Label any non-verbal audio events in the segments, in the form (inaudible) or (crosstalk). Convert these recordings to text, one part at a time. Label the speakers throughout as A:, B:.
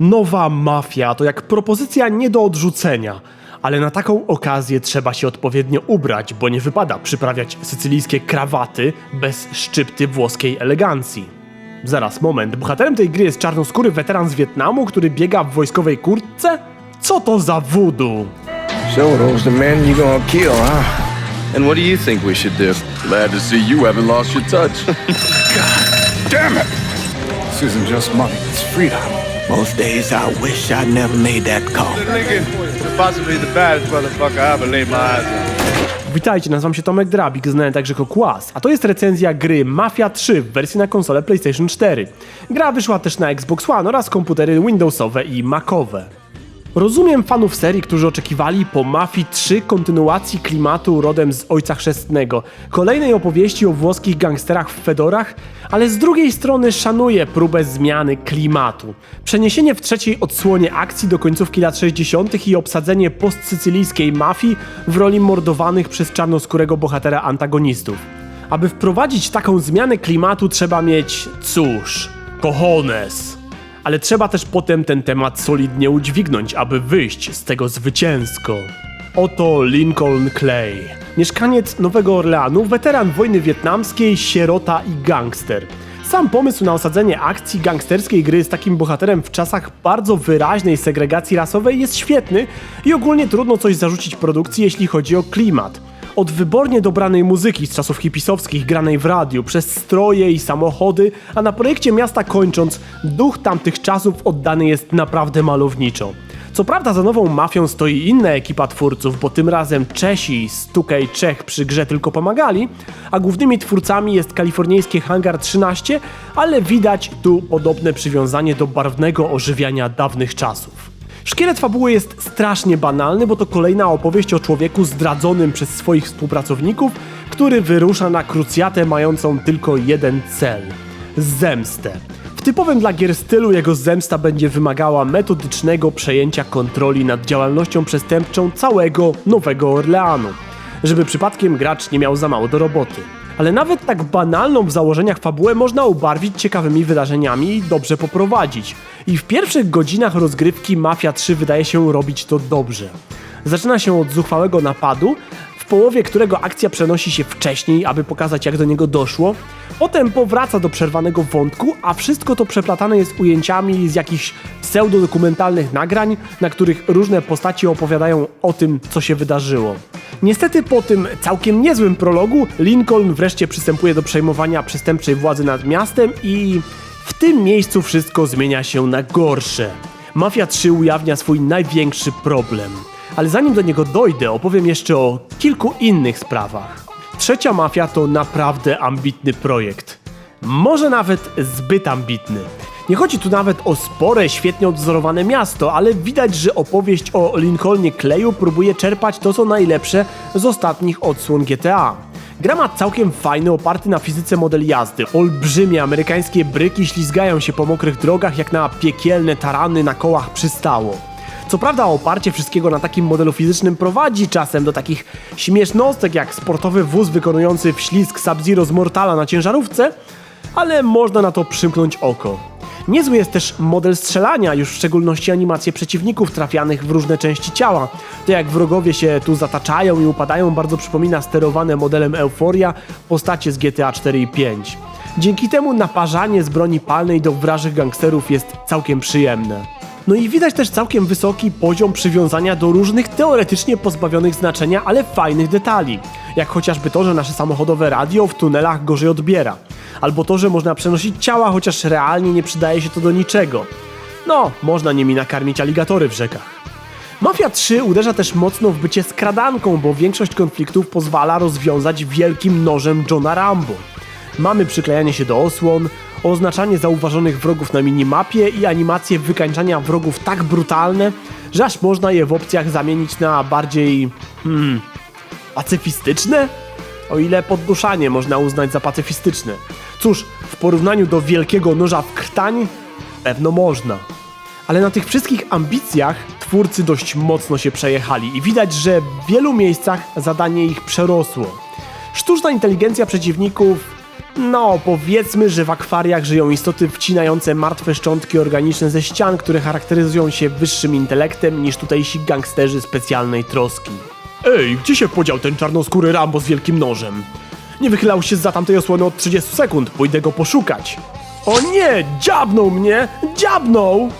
A: Nowa mafia to jak propozycja nie do odrzucenia, ale na taką okazję trzeba się odpowiednio ubrać, bo nie wypada przyprawiać sycylijskie krawaty bez szczypty włoskiej elegancji. Zaraz, moment, bohaterem tej gry jest czarnoskóry weteran z Wietnamu, który biega w wojskowej kurtce? Co to za voodoo?
B: So those the men you gonna kill, huh?
C: And what do you think we should do? Glad to see you haven't lost your touch. (laughs)
B: Damn it!
D: This isn't just money, it's freedom.
B: Most days I wish I never made that call.
E: Nigga, possibly the baddest motherfucker I ever laid my eyes on.
A: Witajcie, nazywam się Tomek Drabik, znany także jako Kłas, a to jest recenzja gry Mafia 3 w wersji na konsolę PlayStation 4. Gra wyszła też na Xbox One oraz komputery Windowsowe i Macowe. Rozumiem fanów serii, którzy oczekiwali po Mafii 3 kontynuacji klimatu rodem z Ojca Chrzestnego, kolejnej opowieści o włoskich gangsterach w fedorach, ale z drugiej strony szanuję próbę zmiany klimatu. Przeniesienie w trzeciej odsłonie akcji do końcówki lat 60. i obsadzenie postsycylijskiej mafii w roli mordowanych przez czarnoskórego bohatera antagonistów. Aby wprowadzić taką zmianę klimatu trzeba mieć, cóż, cojones. Ale trzeba też potem ten temat solidnie udźwignąć, aby wyjść z tego zwycięsko. Oto Lincoln Clay. Mieszkaniec Nowego Orleanu, weteran wojny wietnamskiej, sierota i gangster. Sam pomysł na osadzenie akcji gangsterskiej gry z takim bohaterem w czasach bardzo wyraźnej segregacji rasowej jest świetny i ogólnie trudno coś zarzucić produkcji, jeśli chodzi o klimat. Od wybornie dobranej muzyki z czasów hipisowskich granej w radiu, przez stroje i samochody, a na projekcie miasta kończąc, duch tamtych czasów oddany jest naprawdę malowniczo. Co prawda za nową mafią stoi inna ekipa twórców, bo tym razem Czesi z Tukaj Czech przy grze tylko pomagali, a głównymi twórcami jest kalifornijski Hangar 13, ale widać tu podobne przywiązanie do barwnego ożywiania dawnych czasów. Szkielet fabuły jest strasznie banalny, bo to kolejna opowieść o człowieku zdradzonym przez swoich współpracowników, który wyrusza na krucjatę mającą tylko jeden cel zemstę. W typowym dla gier stylu jego zemsta będzie wymagała metodycznego przejęcia kontroli nad działalnością przestępczą całego Nowego Orleanu, żeby przypadkiem gracz nie miał za mało do roboty. Ale nawet tak banalną w założeniach fabułę można ubarwić ciekawymi wydarzeniami i dobrze poprowadzić. I w pierwszych godzinach rozgrywki Mafia 3 wydaje się robić to dobrze. Zaczyna się od zuchwałego napadu, w połowie którego akcja przenosi się wcześniej, aby pokazać jak do niego doszło. Potem powraca do przerwanego wątku, a wszystko to przeplatane jest ujęciami z jakichś pseudodokumentalnych nagrań, na których różne postaci opowiadają o tym, co się wydarzyło. Niestety po tym całkiem niezłym prologu Lincoln wreszcie przystępuje do przejmowania przestępczej władzy nad miastem i w tym miejscu wszystko zmienia się na gorsze. Mafia 3 ujawnia swój największy problem. Ale zanim do niego dojdę, opowiem jeszcze o kilku innych sprawach. Trzecia mafia to naprawdę ambitny projekt. Może nawet zbyt ambitny. Nie chodzi tu nawet o spore, świetnie odzorowane miasto, ale widać, że opowieść o Lincolnie Clayu próbuje czerpać to, co najlepsze z ostatnich odsłon GTA. Gra ma całkiem fajny, oparty na fizyce model jazdy. Olbrzymie amerykańskie bryki ślizgają się po mokrych drogach jak na piekielne tarany na kołach przystało. Co prawda oparcie wszystkiego na takim modelu fizycznym prowadzi czasem do takich śmiesznostek jak sportowy wóz wykonujący wślizg Sub-Zero z Mortala na ciężarówce, ale można na to przymknąć oko. Niezły jest też model strzelania, już w szczególności animacje przeciwników trafianych w różne części ciała. To jak wrogowie się tu zataczają i upadają bardzo przypomina sterowane modelem Euphoria postacie z GTA 4 i 5. Dzięki temu naparzanie z broni palnej do wrażych gangsterów jest całkiem przyjemne. No i widać też całkiem wysoki poziom przywiązania do różnych teoretycznie pozbawionych znaczenia, ale fajnych detali. Jak chociażby to, że nasze samochodowe radio w tunelach gorzej odbiera. Albo to, że można przenosić ciała, chociaż realnie nie przydaje się to do niczego. No, można nimi nakarmić aligatory w rzekach. Mafia 3 uderza też mocno w bycie skradanką, bo większość konfliktów pozwala rozwiązać wielkim nożem Johna Rambo. Mamy przyklejanie się do osłon, oznaczanie zauważonych wrogów na minimapie i animacje wykańczania wrogów tak brutalne, że aż można je w opcjach zamienić na bardziej... hmm... pacyfistyczne? O ile podduszanie można uznać za pacyfistyczne. Cóż, w porównaniu do wielkiego noża w krtań, pewno można. Ale na tych wszystkich ambicjach twórcy dość mocno się przejechali i widać, że w wielu miejscach zadanie ich przerosło. Sztuczna inteligencja przeciwników No, powiedzmy, że w akwariach żyją istoty wcinające martwe szczątki organiczne ze ścian, które charakteryzują się wyższym intelektem niż tutejsi gangsterzy specjalnej troski. Ej, gdzie się podział ten czarnoskóry Rambo z wielkim nożem? Nie wychylał się za tamtej osłony od 30 sekund, pójdę go poszukać. O nie, dziabnął mnie, dziabnął!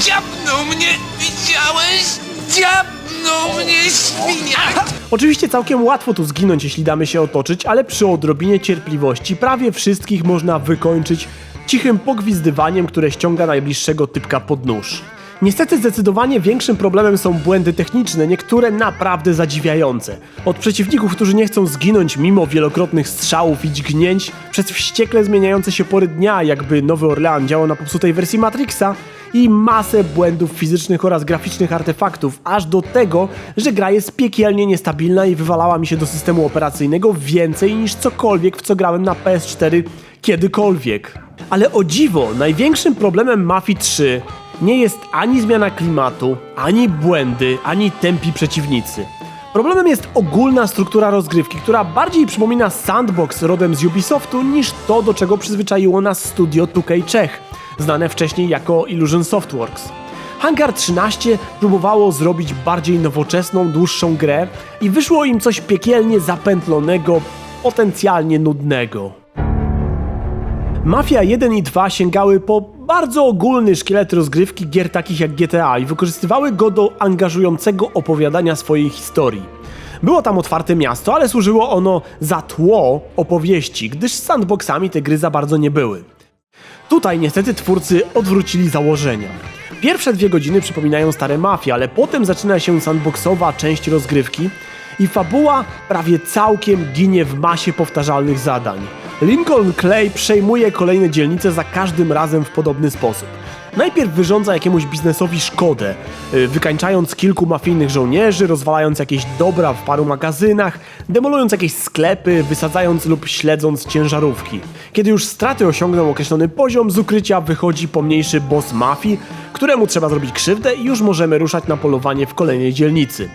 F: Dziabnął mnie! Widziałeś? Dziabnął mnie świnia!
A: Oczywiście całkiem łatwo tu zginąć, jeśli damy się otoczyć, ale przy odrobinie cierpliwości prawie wszystkich można wykończyć cichym pogwizdywaniem, które ściąga najbliższego typka pod nóż. Niestety zdecydowanie większym problemem są błędy techniczne, niektóre naprawdę zadziwiające. Od przeciwników, którzy nie chcą zginąć mimo wielokrotnych strzałów i dźgnięć, przez wściekle zmieniające się pory dnia, jakby Nowy Orlean działał na popsutej wersji Matrixa, i masę błędów fizycznych oraz graficznych artefaktów, aż do tego, że gra jest piekielnie niestabilna i wywalała mi się do systemu operacyjnego więcej niż cokolwiek, w co grałem na PS4 kiedykolwiek. Ale o dziwo, największym problemem Mafii 3 nie jest ani zmiana klimatu, ani błędy, ani tempi przeciwnicy. Problemem jest ogólna struktura rozgrywki, która bardziej przypomina sandbox rodem z Ubisoftu niż to, do czego przyzwyczaiło nas studio 2K Czech, znane wcześniej jako Illusion Softworks. Hangar 13 próbowało zrobić bardziej nowoczesną, dłuższą grę i wyszło im coś piekielnie zapętlonego, potencjalnie nudnego. Mafia 1 i 2 sięgały po bardzo ogólny szkielet rozgrywki gier takich jak GTA i wykorzystywały go do angażującego opowiadania swojej historii. Było tam otwarte miasto, ale służyło ono za tło opowieści, gdyż z sandboxami te gry za bardzo nie były. Tutaj niestety twórcy odwrócili założenia. Pierwsze dwie godziny przypominają stare mafie, ale potem zaczyna się sandboxowa część rozgrywki i fabuła prawie całkiem ginie w masie powtarzalnych zadań. Lincoln Clay przejmuje kolejne dzielnice za każdym razem w podobny sposób. Najpierw wyrządza jakiemuś biznesowi szkodę, yy, wykańczając kilku mafijnych żołnierzy, rozwalając jakieś dobra w paru magazynach, demolując jakieś sklepy, wysadzając lub śledząc ciężarówki. Kiedy już straty osiągną określony poziom, z ukrycia wychodzi pomniejszy boss mafii, któremu trzeba zrobić krzywdę i już możemy ruszać na polowanie w kolejnej dzielnicy.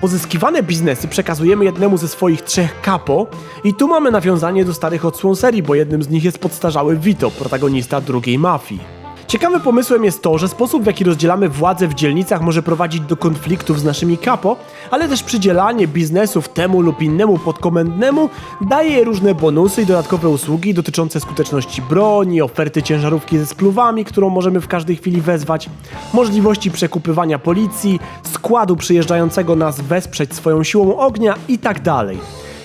A: Pozyskiwane biznesy przekazujemy jednemu ze swoich trzech kapo i tu mamy nawiązanie do starych odsłon serii, bo jednym z nich jest podstarzały Vito, protagonista drugiej mafii. Ciekawym pomysłem jest to, że sposób w jaki rozdzielamy władzę w dzielnicach może prowadzić do konfliktów z naszymi kapo, ale też przydzielanie biznesów temu lub innemu podkomendnemu daje różne bonusy i dodatkowe usługi dotyczące skuteczności broni, oferty ciężarówki ze spluwami, którą możemy w każdej chwili wezwać, możliwości przekupywania policji, składu przyjeżdżającego nas wesprzeć swoją siłą ognia i tak.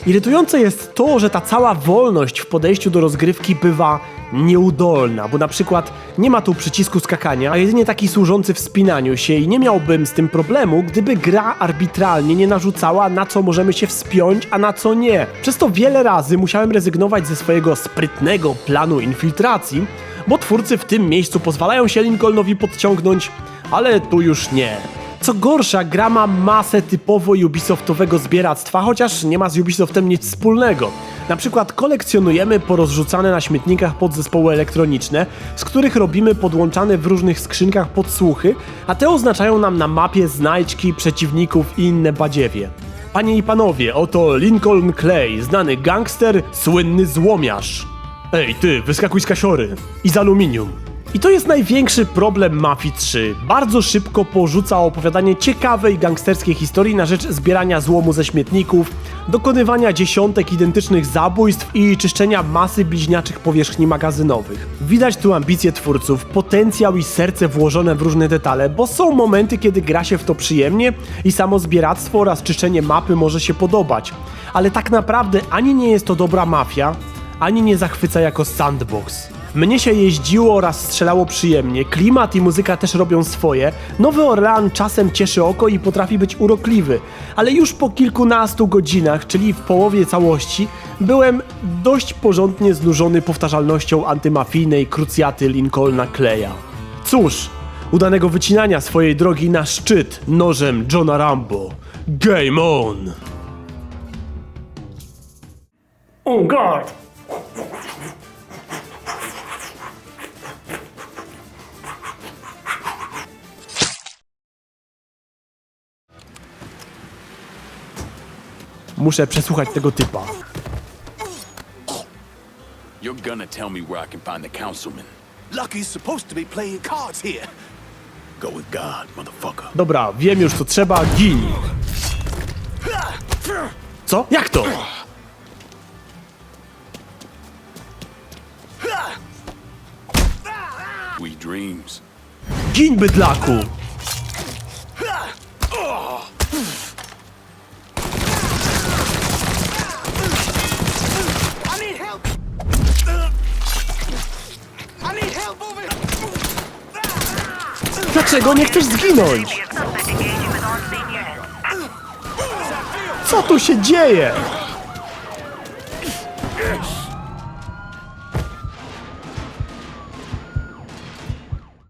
A: Irytujące jest to, że ta cała wolność w podejściu do rozgrywki bywa nieudolna, bo na przykład nie ma tu przycisku skakania, a jedynie taki służący wspinaniu się i nie miałbym z tym problemu, gdyby gra arbitralnie nie narzucała na co możemy się wspiąć, a na co nie. Przez to wiele razy musiałem rezygnować ze swojego sprytnego planu infiltracji, bo twórcy w tym miejscu pozwalają się Lincolnowi podciągnąć, ale tu już nie. Co gorsza, gra ma masę typowo Ubisoftowego zbieractwa, chociaż nie ma z Ubisoftem nic wspólnego. Na przykład kolekcjonujemy porozrzucane na śmietnikach podzespoły elektroniczne, z których robimy podłączane w różnych skrzynkach podsłuchy, a te oznaczają nam na mapie znajdźki, przeciwników i inne badziewie. Panie i panowie, oto Lincoln Clay, znany gangster, słynny złomiarz. Ej, ty, wyskakuj z kasiory. I z aluminium. I to jest największy problem Mafii 3. Bardzo szybko porzuca opowiadanie ciekawej gangsterskiej historii na rzecz zbierania złomu ze śmietników, dokonywania dziesiątek identycznych zabójstw i czyszczenia masy bliźniaczych powierzchni magazynowych. Widać tu ambicje twórców, potencjał i serce włożone w różne detale, bo są momenty, kiedy gra się w to przyjemnie i samo zbieractwo oraz czyszczenie mapy może się podobać. Ale tak naprawdę ani nie jest to dobra mafia, ani nie zachwyca jako sandbox. Mnie się jeździło oraz strzelało przyjemnie, klimat i muzyka też robią swoje, Nowy Orlean czasem cieszy oko i potrafi być urokliwy, ale już po kilkunastu godzinach, czyli w połowie całości, byłem dość porządnie znużony powtarzalnością antymafijnej krucjaty Lincolna Claya. Cóż, udanego wycinania swojej drogi na szczyt nożem Johna Rambo. Game on! Oh god! Muszę przesłuchać tego typa.
C: You're gonna tell me where I can find the councilman.
G: Lucky's supposed to be playing cards here.
C: Go with God, motherfucker.
A: Dobra, wiem już co trzeba, gin. Co? Jak to?
C: Sweet dreams.
A: Gin bydlaku! Dlaczego nie chcesz zginąć? Co tu się dzieje?